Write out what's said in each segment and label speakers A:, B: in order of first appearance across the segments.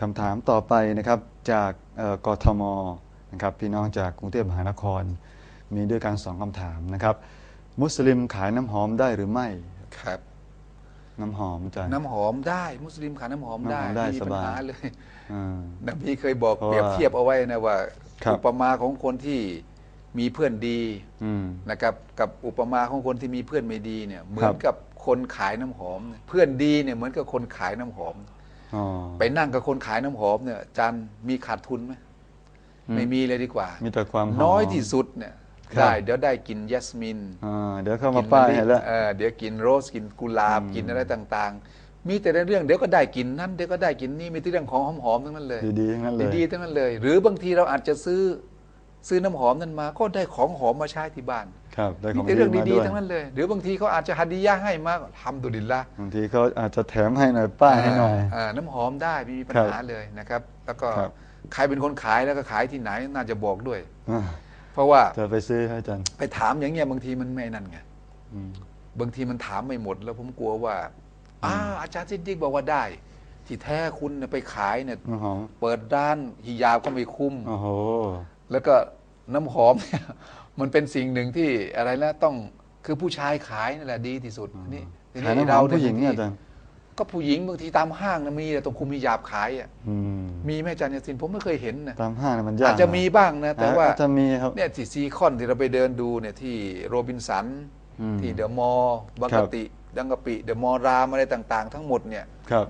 A: คำถามต่อไปนะครับจากเอ่อกทมนะครับพี่น้องจากกรุงเทพมหานคร มีด้วยกันสองคำถามนะครับ มุสลิมขายน้ำหอมได้หรือไม่
B: ครับ
A: น้ำหอมอาจารย์
B: น้ำหอมได้ มุสลิมขายน้ำหอมได้
A: น้ำหอมได้
B: ไม่มี
A: ส
B: ปัญ
A: บาย
B: หาเลย
A: อ่า
B: นบีเคยบอก
A: เพราะ
B: เปรียบ
A: ว่า
B: เทียบเอาไว้นะว่า
A: ครับ
B: อุปมาของคนที่มีเพื่อนดี
A: อืม
B: นะครับกับอุปมาของคนที่มีเพื่อนไม่ดีเนี่ยเหมื
A: ครั
B: อน
A: บ
B: กับคนขายน้ำหอมเนี่ยเพื่อนดีเนี่ยเหมือนกับคนขายน้ำหอม
A: อ๋อ
B: ไปนั่งกับคนขายน้ำหอมเนี่ยอาจารย์มีขาดทุนไหม
A: อืม
B: ไม่มีเลยดีกว่า
A: มีแต่ความหอม
B: น้อยที่สุดเนี่ย
A: ครับ
B: ได้เดี๋ยวได้กินยัสมิน
A: อ่าเดี๋ยวเข้ามาป้ายให้แล้ว
B: เออเดี๋ยวกินโรสกินกุหลาบ
A: อืม
B: กินอะไรต่างๆ มีแต่ในเรื่องเดี๋ยวก็ได้กินนั่นเดี๋ยวก็ได้กินนี่มีแต่เรื่องของหอมๆทั้งนั้นเลย
A: ดีๆทั้งนั้นเลย
B: ดีๆทั้งนั้นเลย หรือบางทีเราอาจจะซื้อ ซื้อน้ำหอมนั้นมาก็ได้ของหอมมาใช้ที่บ้าน
A: ครับได้ข
B: มี
A: อง
B: แต่
A: ดี
B: เรื่อง
A: มา
B: ดี
A: ด้วย
B: ๆทั้งนั้นเลย หรือบางทีเขาอาจจะฮัดดียะห์ให้มาทำดุลิลละ
A: บางทีเขาอาจจะแถมให้หน่อยป้ายให้หน่อยา
B: น้ำหอมได้ไม่มีปัญหาเลยนะครับ แล้วก็
A: ครับ
B: ใครเป็นคนขายแล้วก็ขายที่ไหนน่าจะบอกด้วย
A: อ่า
B: เพราะว่า
A: จะไปซื้อให้อาจารย์
B: ไปถามอย่างเงี้ยบางทีมันไม่นั่นไง
A: อืม
B: บางทีมันถามไม่หมด แล้วผมกลัวว่าอ่าอาจารย์ซิดดิกบอกว่าได้ที่แท้คุณเนี่ยไปขายเนี่ย
A: น้ำหอม
B: เปิดร้านฮิญาบก็ไม่คุ้ม
A: โอ้โห
B: แล้วก็น้ำหอมเนี่ยมันเป็นสิ่งหนึ่งที่อะไรแล้วต้องคือผู้ชายขายนั่นแหละดีที่สุดนี่ที
A: ขายน้ำหอมผู้หญิงเนี่ยอาจารย์
B: ก็ผู้หญิงบางทีตามห้างนะมีแต่ต้องคุมฮิญาบขายอะ
A: อืม
B: มีไหมอาจารย์ยาสินผมไม่เคยเห็นนะ
A: ตามห้างเนี่ยมันยาก
B: อาจจะมีบ้างนะ แต่ว่า
A: อาจจะมีครับ
B: เนี่ยที่ซีคอนที่เราไปเดินดูเนี่ยที่โรบินสัน
A: อืม
B: ที่เดอะมอลล์บาง
A: ครั
B: กะ
A: บ
B: ปิดังกะปิเดอะมอลล์รามอะไรต่าง ๆ ทั้งหมดเนี่ย
A: ครับ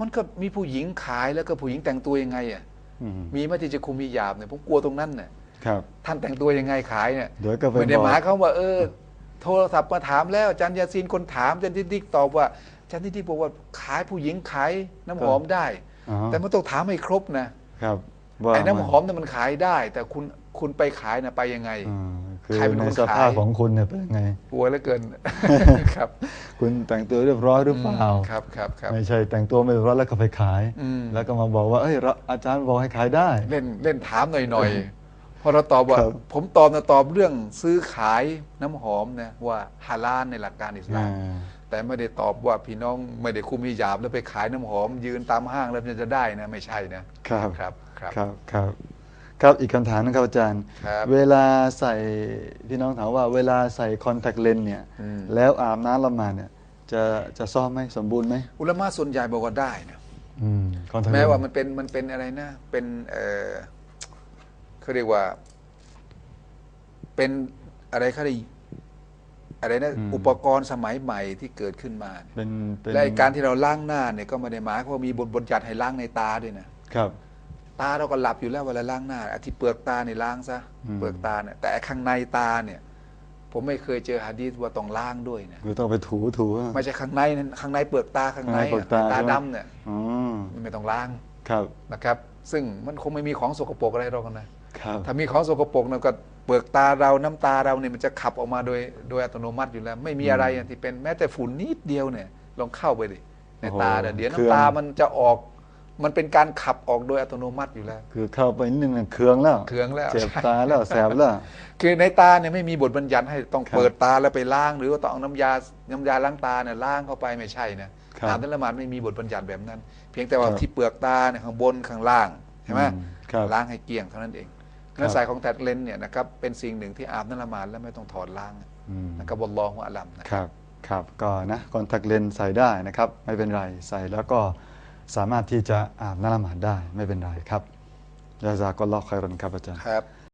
B: มันก็มีผู้หญิงขายแล้วก็ผู้หญิงแต่งตัวยังไงอะ
A: อื ม
B: มีไหมที่จะคุมฮิญาบเนี่ยผมกลัวตรงนั้นเนี่ย
A: ครับ
B: ท่านแต่งตัวยังไงขายเนี่ย
A: เดี๋ยวก็ไป
B: ไม่ได้
A: บอก
B: หมายความว่าเออ โทรศัพท์มาถามแล้วอาจารย์ยาซีนคนถามอาจารย์ทิดิกตอบว่าอาจารย์ทิดิกบอกว่าขายผู้หญิงขายน้ำหอมได้
A: อ๋อ
B: แต่มันต้องถามให้ครบนะครับ
A: ว่า
B: ไอ้น้ำหอมเนี่ยมันขายได้ แต่คุณคุณไปขายนะไปยังไง
A: อ่า คือ
B: ใครเป็น
A: ใน
B: คน
A: สภาพ
B: ขาย
A: ของคุณเนี่ยเป็นยังไง
B: กลัวเหลือเกินครับ
A: คุณแต่งตัวเรียบร้อยหรือเปล่า
B: ครับครับครับ
A: ไม่ใช่แต่งตัวไม่เรียบร้อยแล้วก็ไปขาย
B: อืม
A: แล้วก็มาบอกว่าเอ้ยเราอาจารย์บอกให้ขายได้
B: เล่นเล่นถามหน่อยๆพอเราตอบว่า
A: ครับ
B: ผมตอบนะตอบเรื่องซื้อขายน้ำหอมนะว่าฮาลาลในหลักการอิสลาม
A: อ่า
B: แต่ไม่ได้ตอบว่าพี่น้องไม่ได้คุมฮิญาบแล้วไปขายน้ำหอม ยืนตามห้างแล้วมันจะได้นะไม่ใช่นะครับครับครับ
A: ครับ ครับครับอีกคำถามนึงครับ อาจารย์
B: ครับ
A: เวลาใส่พี่น้องถามว่าเวลาใส่คอนแทคเลนส์เนี่ย
B: อืม
A: แล้วอาบน้ำละหมาดเนี่ย จะจะซ่อมไหมสมบูรณ์ไหม
B: อุลามะส่วนใหญ่บอกว่าได้นะ
A: อืมคอนแทคเลนส์
B: แม้ว่ามันเป็นมันเป็นอะไรนะเป็นเออเขาเรียกว่า เป็นอะไรเขาเรียกอะไรนะอุปกรณ์สมัยใหม่ที่เกิดขึ้นมา
A: เป็นเป็น
B: และไอ้การที่เราล้างหน้าเนี่ยก็ไม่ได้หมายความว่ามีบทบัญญัติให้ล้างในตาด้วยนะ
A: ครับ
B: ตาเราก็หลับอยู่แล้วเวลาล้างหน้าอาที่เปลือกตาเนี่ยล้างซะ
A: อืม
B: เปลือกตาเนี่ยแต่ไอ้ข้างในตาเนี่ย ผมไม่เคยเจอหะดีษว่าต้องล้างด้วยนะ
A: คือต้องไปถูถู
B: ไม่ใช่ข้างในนั้นข้างในเปลือกตาข้างใน
A: ข้างในเปลือกตา
B: ตา
A: ใช่ไหม
B: ดำเนี่ย
A: อ๋อ
B: ไม่ต้องล้าง
A: ครับ
B: นะครับ ซึ่งมันคงไม่มีของสกปรกอะไรหรอกนะ
A: ครับ
B: ถ้ามีของสกปรกนะก็เปลือกตาเราน้ำตาเราเนี่ยมันจะขับออกมาโดยโดยอัตโนมัติอยู่แล้ว ไม่มีอะไรอะที่เป็นแม้แต่ฝุ่นนิดเดียวเนี่ยลองเข้าไปดิในตาเนี่ยเดี๋ยวน้ำตามันจะออก มันเป็นการขับออกโดยอัตโนมัติอยู่แล้ว
A: คือเข้าไปนิดนึงน่ะเคืองแล้ว
B: เคืองแล้ว
A: เจ็บตาแล้วแสบแล้ว
B: คือในตาเนี่ยไม่มีบทบัญญัติให้ต้อง
A: ครับ
B: เปิดตาแล้วไปล้าง หรือว่าต้องเอาน้ำยาน้ำยาล้างตาเนี่ยล้างเข้าไปไม่ใช่นะครับอาบน้ำละหมาดไม่มีบทบัญญัติแบบนั้น เพียงแต่ว่า
A: ครับ
B: ที่เปลือกตาเนี่ยข้างบนข้างล่างใช่ไหม
A: อืมครับ
B: ล้างให้เกลี้ยงเท่านั้นเองเนื้อสายของแทดเลนส์เนี่ยนะครับเป็นสิ่งหนึ่งที่อาบน้ำละหมาดแล้วไม่ต้องถอดล้าง
A: อืม
B: นะครับบนลองหัวอัลลัมนะ
A: ครับ ครับ ก็นะคอนแทคเลนส์ใส่ได้นะครับ ไม่เป็นไร ใส่แล้วก็ สามารถที่จะอาบน้ำละหมาดได้ไม่เป็นไรครับยาซากลลอกใครรอนครับอาจารย์
B: ครับ